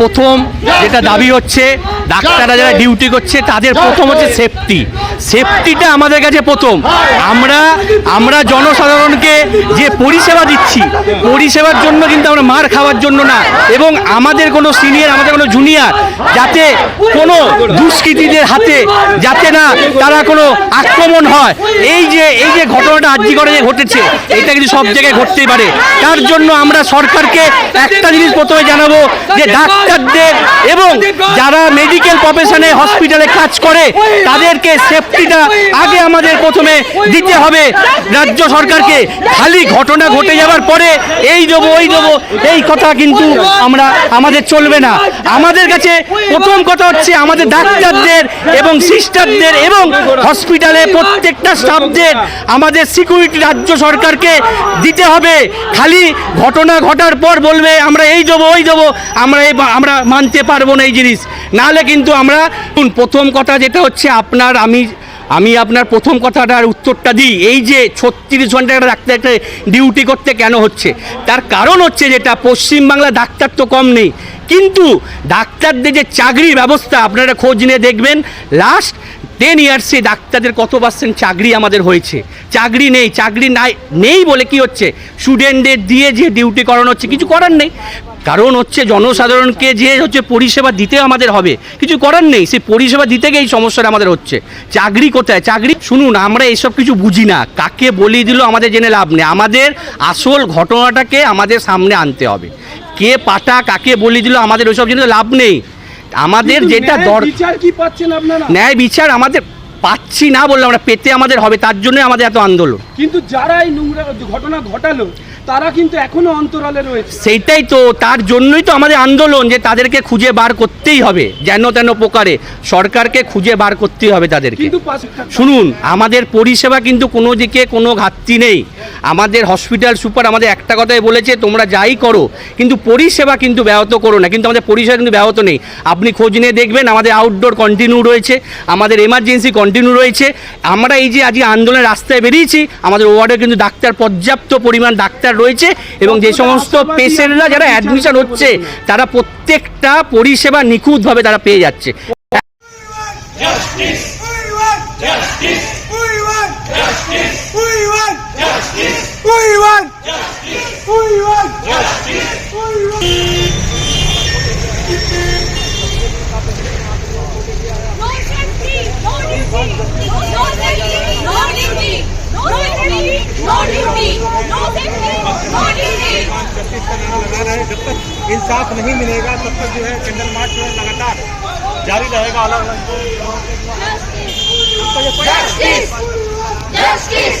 প্রথম যেটা দাবি হচ্ছে ডাক্তাররা যারা ডিউটি করছে তাদের প্রথম হচ্ছে সেফটি সেফটিটা আমাদের কাছে প্রথম। আমরা আমরা জনসাধারণকে যে পরিষেবা দিচ্ছি পরিষেবার জন্য কিন্তু আমরা মার খাওয়ার জন্য না এবং আমাদের কোনো সিনিয়র আমাদের কোনো জুনিয়র যাতে কোনো দুষ্কৃতীদের হাতে যাতে না তারা কোনো আক্রমণ হয়। এই যে এই যে ঘটনাটা আর্জি করে যে ঘটেছে এটা কিন্তু সব জায়গায় ঘটতেই পারে। তার জন্য আমরা সরকারকে একটা জিনিস প্রথমে জানাব যে ডাক্তারদের এবং যারা মেডিকেল প্রফেশনে হসপিটালে কাজ করে তাদেরকে সেফটিটা আগে আমাদের প্রথমে দিতে হবে রাজ্য সরকারকে খালি ঘটনা ঘটে যাওয়ার পরে এই দেবো ওই দেবো এই কথা কিন্তু আমরা আমাদের চলবে না আমাদের কাছে প্রথম কথা হচ্ছে আমাদের ডাক্তারদের এবং সিস্টারদের এবং হসপিটালে প্রত্যেকটা স্টাফদের আমাদের সিকিউরিটি রাজ্য সরকারকে দিতে হবে খালি ঘটনা ঘটার পর বলবে আমরা এই দেবো ওই দেবো আমরা এই আমরা মানতে পারব না এই জিনিস নাহলে কিন্তু আমরা প্রথম কথা যেটা হচ্ছে আপনার, আমি আমি আপনার প্রথম কথাটার উত্তরটা দিই। এই যে ছত্রিশ ঘণ্টা একটা ডাক্তার একটা ডিউটি করতে কেন হচ্ছে? তার কারণ হচ্ছে যেটা, পশ্চিমবাংলা ডাক্তার তো কম নেই। কিন্তু ডাক্তারদের যে চাকরির ব্যবস্থা, আপনারা খোঁজ নিয়ে দেখবেন লাস্ট টেন ইয়ার্সে ডাক্তারদের কত পার্সেন্ট চাকরি আমাদের হয়েছে? চাকরি নেই, চাকরি নাই, নেই বলে কি হচ্ছে? স্টুডেন্টদের দিয়ে যে ডিউটি করানো হচ্ছে, কিছু করার নেই। কারণ হচ্ছে জনসাধারণকে যে হচ্ছে পরিষেবা দিতে আমাদের হবে কিছু করার নেই সেই পরিষেবা দিতে গিয়ে এই সমস্যাটা আমাদের হচ্ছে। চাকরি কোথায়? চাকরি শুনুন আমরা এসব কিছু বুঝি না। কাকে বলি দিল আমাদের জেনে লাভ নেই। আমাদের আসল ঘটনাটাকে আমাদের সামনে আনতে হবে। কে পাটা কাকে বলি দিল আমাদের ওইসব জেনে লাভ নেই। আমাদের যেটা দর ন্যায় বিচার আমাদের পাচ্ছি না বললে আমরা পেতে আমাদের হবে তার জন্যই আমাদের এত আন্দোলন। কিন্তু যারা এই নোংরা ঘটনা ঘটালো তারা কিন্তু এখনও অন্তরালে রয়েছে। সেইটাই তো তার জন্যই তো আমাদের আন্দোলন যে তাদেরকে খুঁজে বার করতেই হবে যেন তেন প্রকারে সরকারকে খুঁজে বার করতেই হবে তাদেরকে। কিন্তু শুনুন আমাদের পরিষেবা কিন্তু কোনো দিকে কোনো ঘাটতি নেই। আমাদের হসপিটাল সুপার আমাদের একটা কথাই বলেছে তোমরা যাই করো কিন্তু পরিষেবা কিন্তু ব্যাহত করো না কিন্তু আমাদের পরিষেবা কিন্তু ব্যাহত নেই। আপনি খোঁজ নিয়ে দেখবেন আমাদের আউটডোর কন্টিনিউ রয়েছে আমাদের এমার্জেন্সি কন্টিনিউ রয়েছে। আমরা এই যে আজকে আন্দোলনের রাস্তায় বেরিয়েছি আমাদের ওয়ার্ডে কিন্তু ডাক্তার পর্যাপ্ত পরিমাণ ডাক্তার রয়েছে এবং যে সমস্ত পেশেন্টরা যারা অ্যাডমিশন হচ্ছে তারা প্রত্যেকটা পরিষেবা নিখুঁতভাবে তারা পেয়ে যাচ্ছে। जब तक इंसाफ नहीं मिलेगा तब तक जो है कैंडल मार्च जो है लगातार जारी रहेगा। अलग अलग Justice,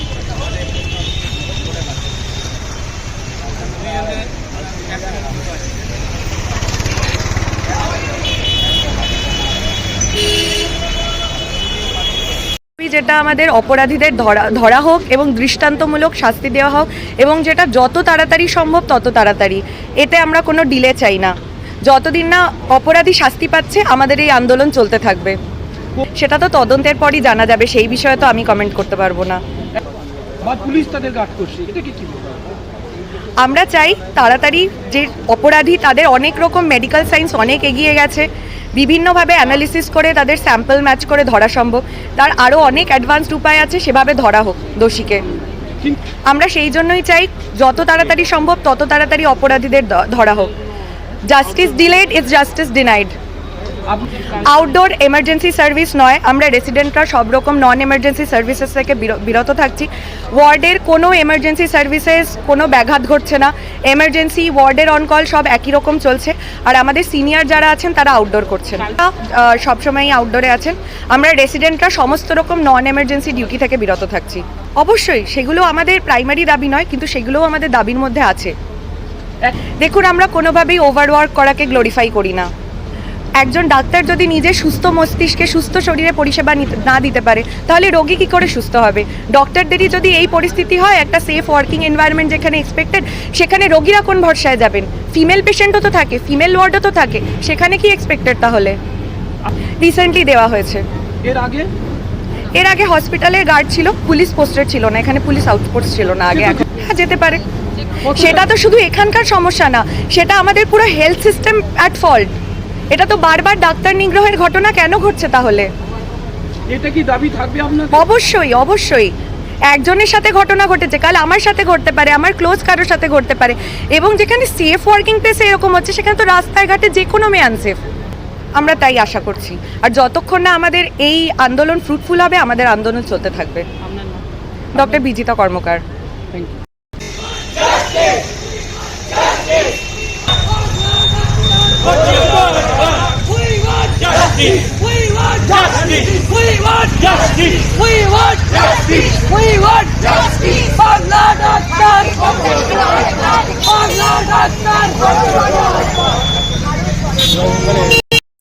যেটা আমাদের অপরাধীদের ধরা ধরা হোক এবং দৃষ্টান্তমূলক শাস্তি দেওয়া হোক এবং যেটা যত তাড়াতাড়ি সম্ভব তত তাড়াতাড়ি। এতে আমরা কোনো ডিলে চাই না। যতদিন না অপরাধী শাস্তি পাচ্ছে আমাদের এই আন্দোলন চলতে থাকবে। সেটা তো তদন্তের পরই জানা যাবে সেই বিষয়ে তো আমি কমেন্ট করতে পারব না। পুলিশ তাদের গার্ড করছে এটা কি কি আমরা চাই তাড়াতাড়ি যে অপরাধী তাদের অনেক রকম মেডিকেল সায়েন্স অনেক এগিয়ে গেছে। বিভিন্নভাবে অ্যানালিসিস করে তাদের স্যাম্পল ম্যাচ করে ধরা সম্ভব। তার আরও অনেক অ্যাডভান্সড উপায় আছে, সেভাবে ধরা হোক দোষীকে। আমরা সেই জন্যই চাই, যত তাড়াতাড়ি সম্ভব তত তাড়াতাড়ি অপরাধীদের ধরা হোক। Justice delayed is justice denied outdoor emergency service নয়, আমরা রেসিডেন্টরা সব রকম নন এমার্জেন্সি সার্ভিসেস থেকে বির- বিরত থাকছি। ওয়ার্ডের কোনো এমার্জেন্সি সার্ভিসেস কোনো ব্যাঘাত ঘটছে না। এমার্জেন্সি ওয়ার্ডের অন কল সব একই রকম চলছে। আর আমাদের সিনিয়র যারা আছেন, তারা আউটডোর করছেন। সবসময়ই আউটডোরে আছেন। আমরা রেসিডেন্টরা সমস্ত রকম নন এমার্জেন্সি ডিউটি থেকে বিরত থাকছি। অবশ্যই, সেগুলো আমাদের প্রাইমারি দাবি নয়, কিন্তু সেগুলোও আমাদের দাবির মধ্যে আছে। দেখুন, আমরা কোনোভাবেই ওভারওয়ার্ক করাকে গ্লোরিফাই করি না। একজন ডাক্তার যদি নিজে সুস্থ মস্তিষ্কে সুস্থ শরীরে পরিষেবা না দিতে পারে তাহলে রোগী কি করে সুস্থ হবে? ডক্টরদেরই যদি এই পরিস্থিতি হয় একটা সেফ ওয়ার্কিং এনভায়রনমেন্ট যেখানে এক্সপেক্টেড সেখানে রোগীরা কোন ভরসায় যাবেন? ফিমেল পেশেন্টও তো থাকে ফিমেল ওয়ার্ডও তো থাকে সেখানে কি এক্সপেক্টেড তাহলে? রিসেন্টলি দেওয়া হয়েছে। এর আগে? এর আগে হসপিটালের গার্ড ছিল পুলিশ পোস্টেড ছিল না এখানে পুলিশ আউটপোস্ট ছিল না আগে এখন হ্যাঁ যেতে পারে। সেটা তো শুধু এখানকার সমস্যা না সেটা আমাদের পুরো হেলথ সিস্টেম অ্যাট ফল্ট এটা তো বারবার ডাক্তার নিগ্রহের ঘটনা কেন ঘটছে তাহলে? এটা কি দাবি থাকবে আপনার? অবশ্যই অবশ্যই। একজনের সাথে ঘটনা ঘটেছে কাল আমার সাথে ঘটতে পারে আমার ক্লোজ কারোর সাথে ঘটতে পারে। এবং যেখানে সেফ ওয়ার্কিং প্লেসে এরকম হচ্ছে সেখানে তো রাস্তায় ঘাটে যে কোনো মেয়ে আনসেফ আমরা তাই আশা করছি। আর যতক্ষণ না আমাদের এই আন্দোলন ফ্রুটফুল হবে আমাদের আন্দোলন চলতে থাকবে। Doctor Bijita Karmakar. Thank you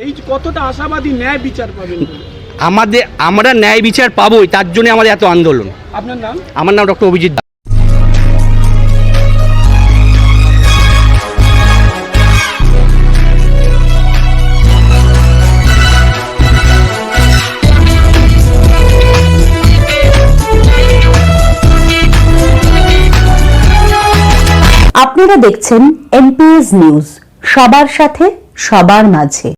এই যে কতটা আশাবাদী ন্যায় বিচার পাবেন? বলে? আমাদের আমরা ন্যায় বিচার পাবোই তার জন্য আমাদের এত আন্দোলন। আপনার নাম? আমার নাম ডক্টর অভিজিৎ আপনারা দেখছেন এমপিএস নিউজ সবার সাথে সবার মাঝে।